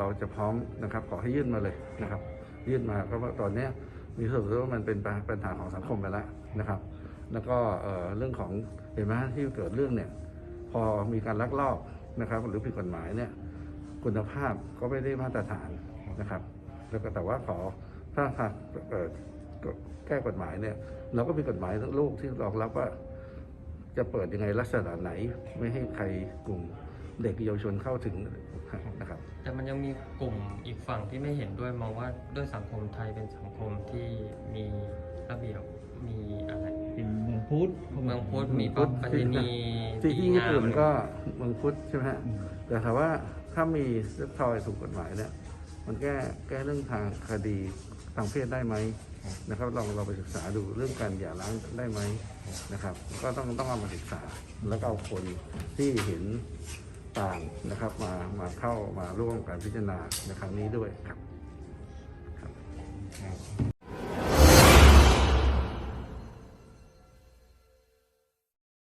เราจะพร้อมนะครับ ขอให้ยื่นมาเลยนะครับ ยื่นมาเพราะว่าตอนนี้มีส่วนรู้ว่ามันเป็นปัญหาของสังคมไปแล้วนะครับ แล้วก็เรื่องของเห็นไหมที่เกิดเรื่องเนี่ยพอมีการลักลอบนะครับ หรือผิดกฎหมายเนี่ยคุณภาพก็ไม่ได้มาตรฐานนะครับ แล้วก็แต่ว่าขอถ้าหากแก้กฎหมายเนี่ย เราก็มีกฎหมายลูกที่รองรับว่า จะเปิดยังไงลักษณะไหน ไม่ให้ใครกลุ่ม เด็กเยาวชนเข้าถึงนะครับ แต่มันยังมีกลุ่มอีกฝั่งที่ไม่เห็นด้วยมองว่าด้วยสังคมไทยเป็นสังคมที่มีระเบียบมีอะไรเป็นเมืองพุทธเมืองพุทธมีพุทธประเพณีที่ที่ดีญี่งามปุ่นก็เมืองพุทธใช่ไหมฮะอืมแต่ถามว่าถ้ามีเซ็กทอยถูกกฎหมายเนี่ยมันแก้แก้เรื่องทางคดีทางเพศได้ไหมนะครับลองเราไปศึกษาดูเรื่องการหย่าร้างได้ไหมนะครับ ก็ต้องต้องเอามาศึกษาแล้วก็เอาคนที่เห็น ต่างนะครับ มามาเข้ามาร่วมการพิจารณาในครั้งนี้ด้วยครับครับ